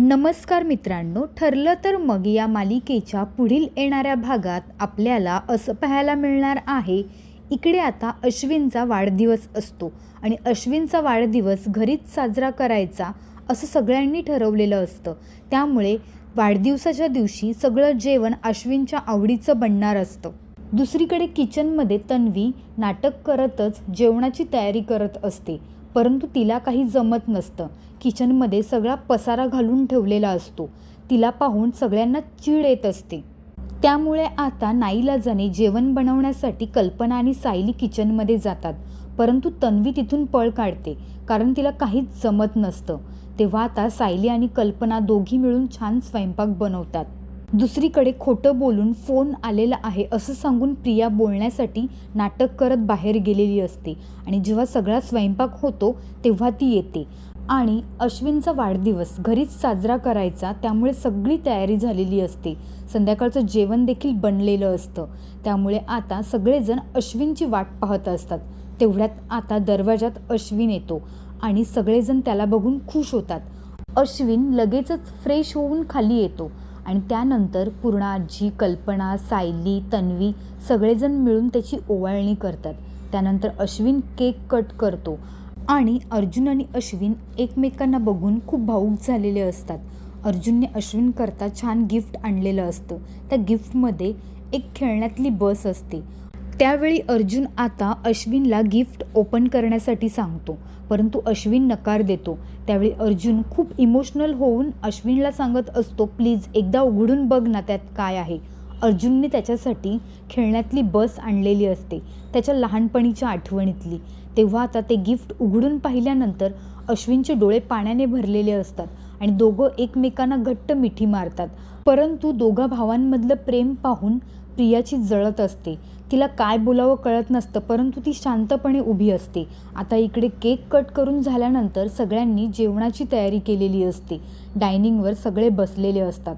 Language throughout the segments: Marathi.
नमस्कार मित्रांनो ठरलं तर मग या मालिकेच्या पुढील येणाऱ्या भागात आपल्याला असं पाहायला मिळणार आहे. इकडे आता अश्विनचा वाढदिवस असतो आणि अश्विनचा वाढदिवस घरीच साजरा करायचा असं सगळ्यांनी ठरवलेलं असतं. त्यामुळे वाढदिवसाच्या दिवशी सगळं जेवण अश्विनच्या आवडीचं बनणार असतं. दुसरीकडे किचनमध्ये तन्वी नाटक करतच जेवणाची तयारी करत असते. परंतु तिला काही जमत नसतं. किचनमध्ये सगळा पसारा घालून ठेवलेला असतो. तिला पाहून सगळ्यांना चीड येत असते. त्यामुळे आता नाईलाजाने जेवण बनवण्यासाठी कल्पना आणि सायली किचनमध्ये जातात. परंतु तन्वी तिथून पळ काढते कारण तिला काहीच जमत नसतं. तेव्हा आता सायली आणि कल्पना दोघी मिळून छान स्वयंपाक बनवतात. दुसरीकडे खोटं बोलून फोन आलेला आहे असं सांगून प्रिया बोलण्यासाठी नाटक करत बाहेर गेलेली असते आणि जेव्हा सगळा स्वयंपाक होतो तेव्हा ती येते. आणि अश्विनचा वाढदिवस घरीच साजरा करायचा त्यामुळे सगळी तयारी झालेली असते. संध्याकाळचं जेवण देखील बनलेलं असतं. त्यामुळे आता सगळेजण अश्विनची वाट पाहत असतात. तेवढ्यात आता दरवाजात अश्विन येतो आणि सगळेजण त्याला बघून खुश होतात. अश्विन लगेचच फ्रेश होऊन खाली येतो. आणि त्यानंतर पूर्णा आजी कल्पना सायली तन्वी सगळेजण मिळून त्याची ओवाळणी करतात. त्यानंतर अश्विन केक कट करतो आणि अर्जुन आणि अश्विन एकमेकांना बघून खूप भावूक झालेले असतात. अर्जुनने अश्विन करता छान गिफ्ट आणलेलं असतं. त्या गिफ्टमध्ये एक खेळण्यातली बस असते. त्यावेळी अर्जुन आता अश्विनला गिफ्ट ओपन करण्यासाठी सांगतो परंतु अश्विन नकार देतो. त्यावेळी अर्जुन खूप इमोशनल होऊन अश्विनला सांगत असतो प्लीज एकदा उघडून बघ ना त्यात काय आहे. अर्जुनने त्याच्यासाठी खेळण्यातली बस आणलेली असते त्याच्या लहानपणीच्या आठवणीतली. तेव्हा आता ते गिफ्ट उघडून पाहिल्यानंतर अश्विनचे डोळे पाण्याने भरलेले असतात आणि दोघं एकमेकांना घट्ट मिठी मारतात. परंतु दोघा भावांमधलं प्रेम पाहून प्रियाची जळत असते. तिला काय बोलावं कळत नसतं परंतु ती शांतपणे उभी असते. आता इकडे केक कट करून झाल्यानंतर सगळ्यांनी जेवणाची तयारी केलेली असते. डायनिंगवर सगळे बसलेले असतात.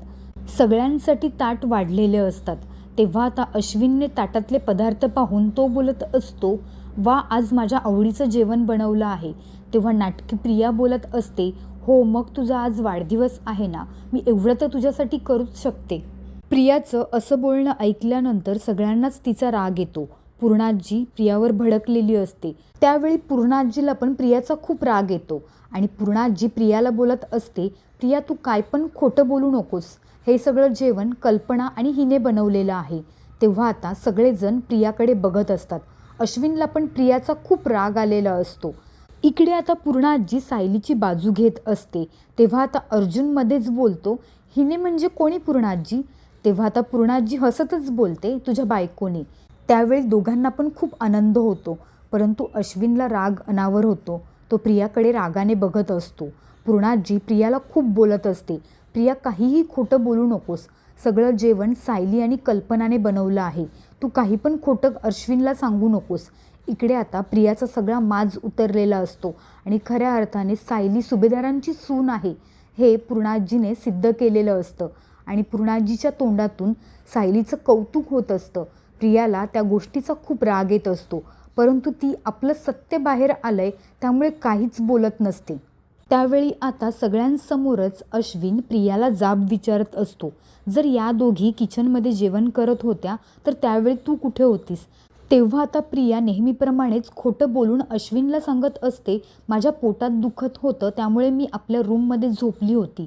सगळ्यांसाठी ताट वाढलेले असतात. तेव्हा आता अश्विनने ताटातले पदार्थ पाहून तो बोलत असतो वा आज माझ्या आवडीचं जेवण बनवलं आहे. तेव्हा नाटकी प्रिया बोलत असते हो मग तुझा आज वाढदिवस आहे ना. मी एवढं तर तुझ्यासाठी करूच शकते. प्रियाचं असं बोलणं ऐकल्यानंतर सगळ्यांनाच तिचा राग येतो. पूर्णाजी प्रियावर भडकलेली असते. त्यावेळी पूर्णाजीला पण प्रियाचा खूप राग येतो. आणि पूर्णाजी प्रियाला बोलत असते प्रिया तू काय पण खोटं बोलू नकोस. हे सगळं जेवण कल्पना आणि हिने बनवलेलं आहे. तेव्हा आता सगळेजण प्रियाकडे बघत असतात. अश्विनला पण प्रियाचा खूप राग आलेला असतो. इकडे आता पूर्णाजी सायलीची बाजू घेत असते. तेव्हा आता अर्जुनमध्येच बोलतो हिने म्हणजे कोणी पूर्णाजी? तेव्हा आता पूर्णाजी हसतच बोलते तुझ्या बायकोने. त्यावेळी दोघांना पण खूप आनंद होतो. परंतु अश्विनला राग अनावर होतो. तो प्रियाकडे रागाने बघत असतो. पूर्णाजी प्रियाला खूप बोलत असते. प्रिया काहीही खोटं बोलू नकोस. सगळं जेवण सायली आणि कल्पनाने बनवलं आहे. तू काही पण खोटं अश्विनला सांगू नकोस. इकडे आता प्रियाचा सगळा माज उतरलेला असतो आणि खऱ्या अर्थाने सायली सुभेदारांची सून आहे. हे पूर्णाजीने सिद्ध केलेलं असतं. आणि पूर्णाजीच्या तोंडातून सायलीचं कौतुक होत असतं. प्रियाला त्या गोष्टीचा खूप राग येत असतो परंतु ती आपलं सत्य बाहेर आलं आहे त्यामुळे काहीच बोलत नसते. त्यावेळी आता सगळ्यांसमोरच अश्विन प्रियाला जाब विचारत असतो. जर या दोघी किचनमध्ये जेवण करत होत्या तर त्यावेळी तू कुठे होतीस? तेव्हा आता प्रिया नेहमीप्रमाणेच खोटं बोलून अश्विनला सांगत असते माझ्या पोटात दुखत होतं त्यामुळे मी आपल्या रूममध्ये झोपली होती.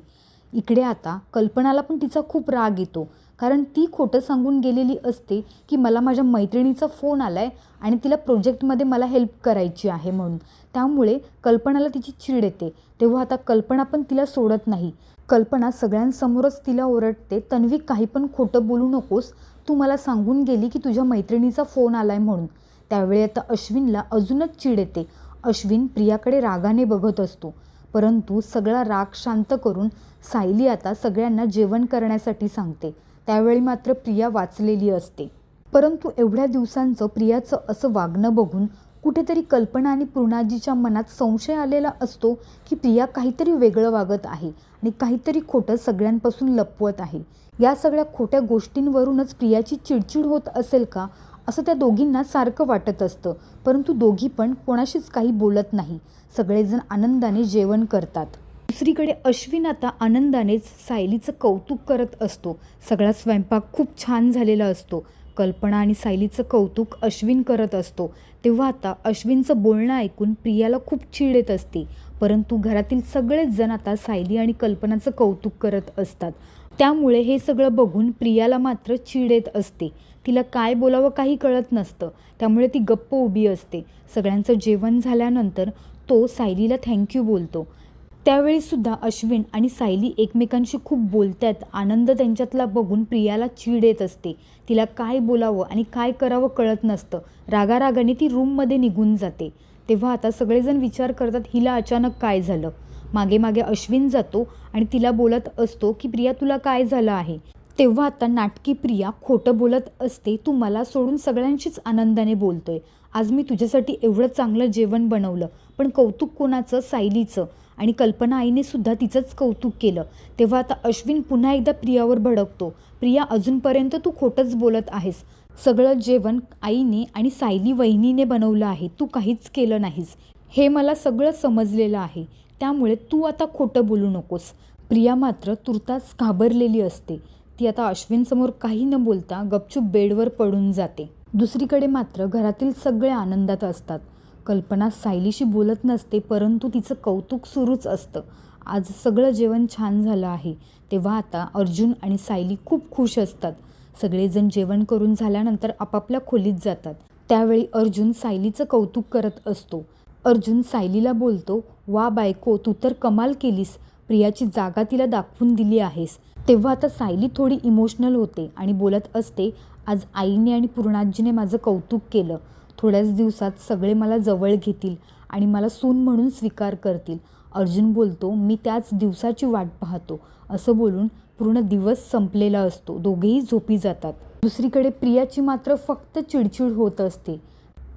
इकडे आता कल्पनाला पण तिचा खूप राग येतो. कारण ती खोटं सांगून गेलेली असते की मला माझ्या मैत्रिणीचा फोन आला आहे आणि तिला प्रोजेक्टमध्ये मला हेल्प करायची आहे म्हणून. त्यामुळे कल्पनाला तिची चीड येते. तेव्हा आता कल्पना पण तिला सोडत नाही. कल्पना सगळ्यांसमोरच तिला ओरडते तन्वी काही पण खोटं बोलू नकोस. तू मला सांगून गेली की तुझ्या मैत्रिणीचा फोन आला आहे म्हणून. त्यावेळी आता अश्विनला अजूनच चीड येते. अश्विन प्रियाकडे रागाने बघत असतो. परंतु सगळा राग शांत करून सायली आता सगळ्यांना जेवण करण्यासाठी सांगते. त्यावेळी मात्र प्रिया वाचलेली असते. परंतु एवढ्या दिवसांचं प्रियाचं असं वागणं बघून कुठेतरी कल्पना आणि पूर्णाजीच्या मनात संशय आलेला असतो की प्रिया काहीतरी वेगळं वागत आहे आणि काहीतरी खोटं सगळ्यांपासून लपवत आहे. या सगळ्या खोट्या गोष्टींवरूनच प्रियाची चिडचिड होत असेल का? असं त्या दोघींना सारखं वाटत असतं. परंतु दोघी पण कोणाशीच काही बोलत नाही. सगळेजण आनंदाने जेवण करतात. दुसरीकडे अश्विन आता आनंदानेच सायलीचं कौतुक करत असतो. सगळा स्वयंपाक खूप छान झालेला असतो. कल्पना आणि सायलीचं कौतुक अश्विन करत असतो. तेव्हा आता अश्विनचं बोलणं ऐकून प्रियाला खूप चीड येत असते. परंतु घरातील सगळेच जण आता सायली आणि कल्पनाचं कौतुक करत असतात. त्यामुळे हे सगळं बघून प्रियाला मात्र चीड येत असते. तिला काय बोलावं काही कळत नसतं. त्यामुळे ती गप्प उभी असते. सगळ्यांचं जेवण झाल्यानंतर तो सायलीला थँक्यू बोलतो. त्यावेळीसुद्धा अश्विन आणि सायली एकमेकांशी खूप बोलतात आनंद त्यांच्यातला बघून प्रियाला चीड येत असते. तिला काय बोलावं आणि काय करावं कळत नसतं. रागारागाने ती रूममध्ये निघून जाते. तेव्हा आता सगळेजण विचार करतात हिला अचानक काय झालं? मागे मागे अश्विन जातो आणि तिला बोलत असतो की प्रिया तुला काय झालं आहे? तेव्हा आता नाटकी प्रिया खोटं बोलत असते तू मला सोडून सगळ्यांशीच आनंदाने बोलतोय. आज मी तुझ्यासाठी एवढं चांगलं जेवण बनवलं पण कौतुक कोणाचं? सायलीचं. आणि कल्पना आईने सुद्धा तिचंच कौतुक केलं. तेव्हा आता अश्विन पुन्हा एकदा प्रियावर भडकतो. प्रिया अजूनपर्यंत तू खोटंच बोलत आहेस. सगळं जेवण आईने आणि सायली वहिनीने बनवलं आहे. तू काहीच केलं नाहीस. हे मला सगळं समजलेलं आहे. त्यामुळे तू आता खोटं बोलू नकोस. प्रिया मात्र तुर्तास घाबरलेली असते. ती आता अश्विनसमोर काही न बोलता गपचूप बेडवर पडून जाते. दुसरीकडे मात्र घरातील सगळे आनंदात असतात. कल्पना सायलीशी बोलत नसते परंतु तिचं कौतुक सुरूच असतं. आज सगळं जेवण छान झालं आहे. तेव्हा आता अर्जुन आणि सायली खूप खुश असतात. सगळेजण जेवण करून झाल्यानंतर आपापल्या खोलीत जातात. त्यावेळी अर्जुन सायलीचं कौतुक करत असतो. अर्जुन सायलीला बोलतो वा बायको तू तर कमाल केलीस. प्रियाची जागा तिला दाखवून दिली आहेस. तेव्हा आता सायली थोडी इमोशनल होते आणि बोलत असते आज आईने आणि पूर्णाजीने माझं कौतुक केलं. थोड्याच दिवसात सगळे मला जवळ घेतील आणि मला सून म्हणून स्वीकार करतील. अर्जुन बोलतो मी त्याच दिवसाची वाट पाहतो. असं बोलून पूर्ण दिवस संपलेला असतो. दोघेही झोपी जातात. दुसरीकडे प्रियाची मात्र फक्त चिडचिड होत असते.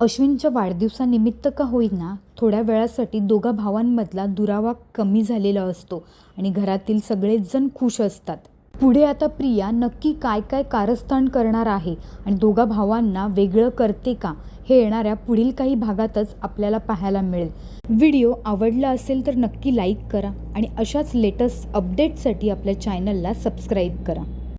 अश्विनच्या वाढदिवसानिमित्त का होईना थोड्या वेळासाठी दोघा भावांमधला दुरावा कमी झालेला असतो आणि घरातील सगळेच जण खुश असतात. पुढे आता प्रिया नक्की काय काय कारस्थान करणार आहे आणि दोघा भावांना वेगळं करते का हे येणाऱ्या पुढील काही भागातच आपल्याला पाहायला मिळेल. व्हिडिओ आवडला असेल तर नक्की लाईक करा आणि अशाच लेटेस्ट अपडेटसाठी आपल्या चॅनलला सबस्क्राईब करा.